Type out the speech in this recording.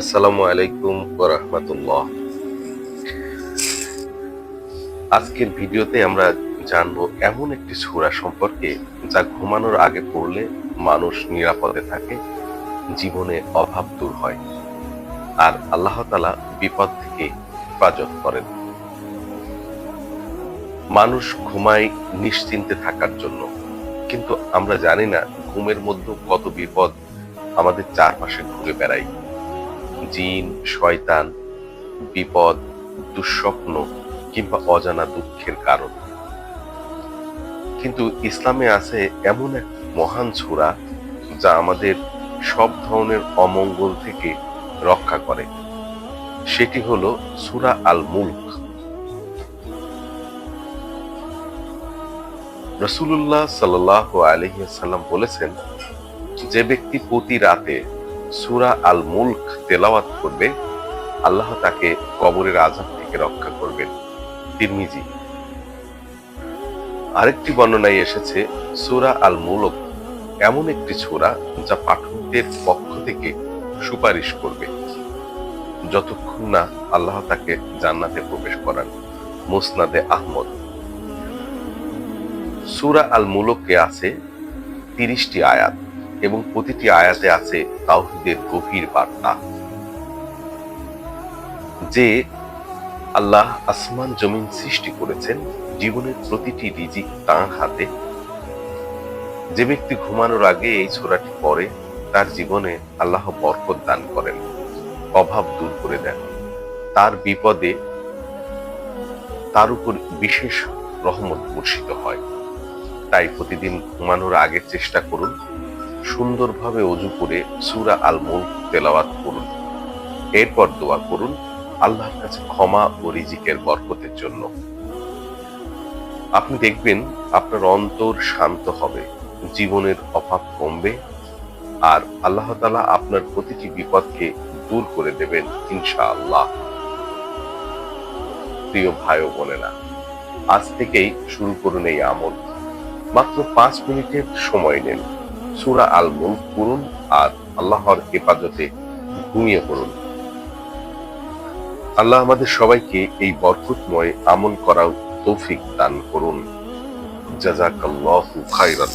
আসসালামু আলাইকুম রহমতুল্লাহ। আজকের ভিডিওতে আমরা জানব এমন একটি সূরা সম্পর্কে যা ঘুমানোর আগে পড়লে মানুষ নিরাপদে থাকে, জীবনে অভাব দূর হয়, আর আল্লাহ তালা বিপদ থেকে হেফাজত করেন। মানুষ ঘুমায় নিশ্চিন্তে থাকার জন্য, কিন্তু আমরা জানি না ঘুমের মধ্যে কত বিপদ আমাদের চারপাশে ঘুরে বেড়াই। জিন, শয়তান, বিপদ, দুঃস্বপ্ন কিংবা অজানা দুঃখের কারণ। কিন্তু ইসলামে আছে এমন এক মহান সূরা যা আমাদের সব ধরনের অমঙ্গল থেকে রক্ষা করে। সেটি হলো সূরা আল মুলক রসুল্লাহ সাল্লাহ আলহিসাল্লাম বলেছেন যে ব্যক্তি প্রতি রাতে সুরা আল মুলক তেলাওয়াত করবে, আল্লাহ তাকে কবরের আজাব থেকে রক্ষা করবেন। তিরমিজি। আরেকটি বর্ণনায় এসেছে, সুরা আল মুলক এমন একটি সূরা যা পাঠকদের পক্ষ থেকে সুপারিশ করবে। যতক্ষণ না আল্লাহ তাকে জান্নাতে প্রবেশ করান, মুসনাদে আহমদ। সুরা আল মুলকে আছে তিরিশটি আয়াত। এবং প্রতিটি আয়াতে আছে তাওহিদের গভীর বার্তা। যে আল্লাহ আসমান জমিন সৃষ্টি করেছেন, জীবনের প্রতিটি রিজিক তাঁর হাতে। যে ব্যক্তি ঘুমানোর আগে এই ছোরাটি পড়ে, তার জীবনে আল্লাহ বরকত দান করেন, অভাব দূর করে দেন। তার বিপদে তার উপর বিশেষ রহমত বর্ষিত হয়। তাই প্রতিদিন ঘুমানোর আগে চেষ্টা করুন সুন্দরভাবে অজু করে সুরা আল মুল্ক তেলাওয়াত করুন। এরপর দোয়া করুন আল্লাহর কাছে ক্ষমা ও রিজিকের বরকতের জন্য। আপনি দেখবেন আপনার অন্তর শান্ত হবে, জীবনের অভাব কমবে আর আল্লাহ তালা আপনার প্রতিটি বিপদকে দূর করে দেবেন ইনশাআল্লাহ। প্রিয় ভাই ও বোনেরা, আজ থেকেই শুরু করুন এই আমল। মাত্র পাঁচ মিনিটের সময় নেন। সুরা আল মুল্ক করুন আর আল্লাহর হেফাজতে ঘুমিয়ে পড়ুন। আল্লাহ আমাদের সবাইকে এই বরকতময় আমল করার তৌফিক দান করুন। জাজাকাল্লাহু খাইরান